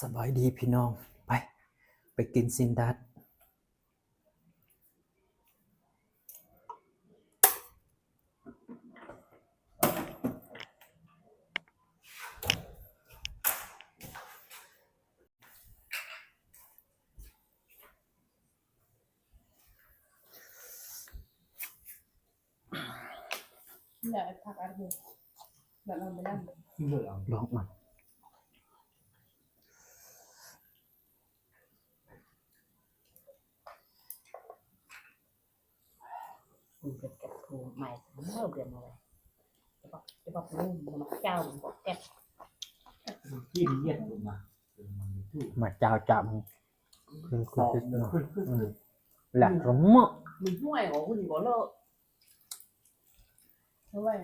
สบายดีพี่น้อง ไป ไปกินซินดัดอย่าพักอะไรเลยแบบเราไปนั่งบอกมัน คุณเกิดกับครูใหม่เมื่อเดือนอะไรจะบอกจะบอกนู่นมาเจ้ามันบอกแก๊ที่มีเย็นลงมาเป็นมันมีตู้มาเจ้าจับคือคือตอกคือเดินขึ้นขึ้นขึ้นหลักรมะ mình ngoài của คุณ có lợ เพราะว่า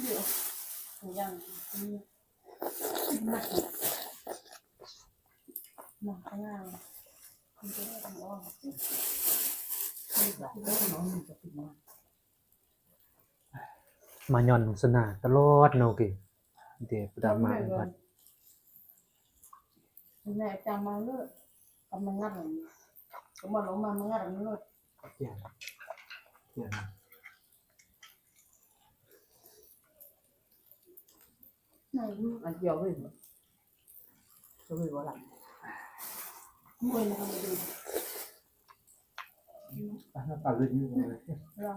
เดี๋ยวถุงยางอันนี้ หนักหนักข้างหน้าคุณจะได้ทำอ้อมมาย่อนสนาตลอดโนกิเดี๋ยวประดามาบัดแม่จำมาเลิกกำลังงัดหลังก็มาลงมามางัดหลังเลิกเกี่ยนเกี่ยนไหน anh chiều với mà cho người có làm มว ยมันทำมาดูอะน้ำตาลึกอยู่เลยเรา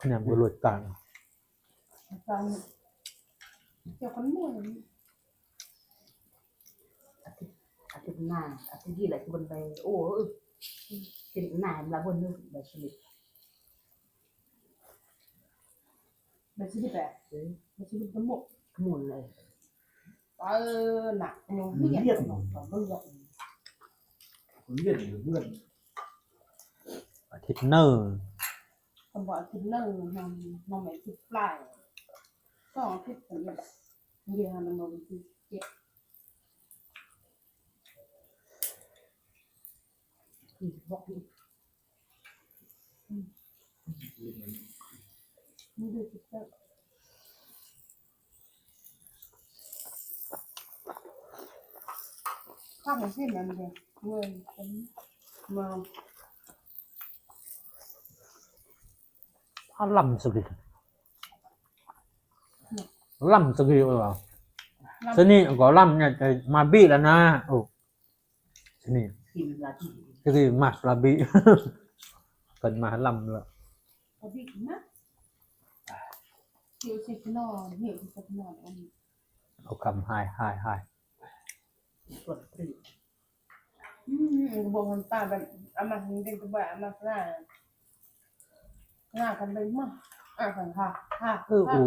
ขนาดบุรุษต่างฟังเกี่ยวกับมวย à cái này à cái gì lại cái bên đây ô ừ cái này là bên nước để xử lý แบบที่แบบแบบที่เป็นหมก cái mùn này เออหนักมึงไม่อยากหนอกต่อเลือก คนเย็นหรือเพื่อนอาทิตย์เนอร์คำบอกทิศเนิ่งทำมองไม่ทิศปลายก็ทิศเป็นแบบเรียนมันมองทิศเจ็บ thì bọc đi นี่ดูทิศเจ้าข้าวมันเส้นมันเลยเงิน เป็นมาถ้าล่ำสุดล่ำสุดเลยเหรอสนี่ก็ล่ำเนี่ยจะมาบี้แล้วนะโอ้สนี่ tìm là chỉ ก็คือมาลาบี้เป็นมาล่ำแล้วพอดีนะเหี่ยวสิบนอนเหี่ยวสิบนอนอันนี้เอาคำหายหายหาย tuần tự อืมบอกมันป้าแบบอามาเด็กตัวแบบอามาหน้าหน้ากันไปมั้งอะค่ะค่ะค่ะเอออู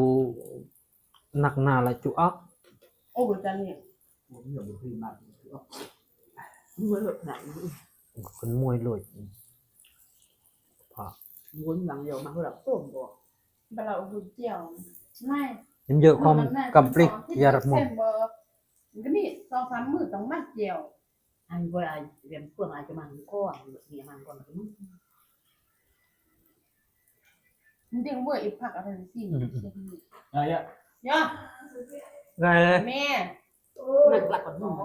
หนักหนาละจุอักโอ้โหจันนี่ผมอย่าบุกที่มา mới hợp lại คนมวยเลยพอ muốn bằng nhiều mà hơi là tổn của เวลาอุเจียวไม่ยังเยอะความกับปลิกยาระ มเส้กนเบอร์ก็นี่สองสามมือต้องมัดเจียว anh gọi ai liền phương ai cho mang con nhà mang con cũng มันเรียกว่าอีผักอะไรสิอะไรอะย่าไงเลยแม่ nặng lại còn nung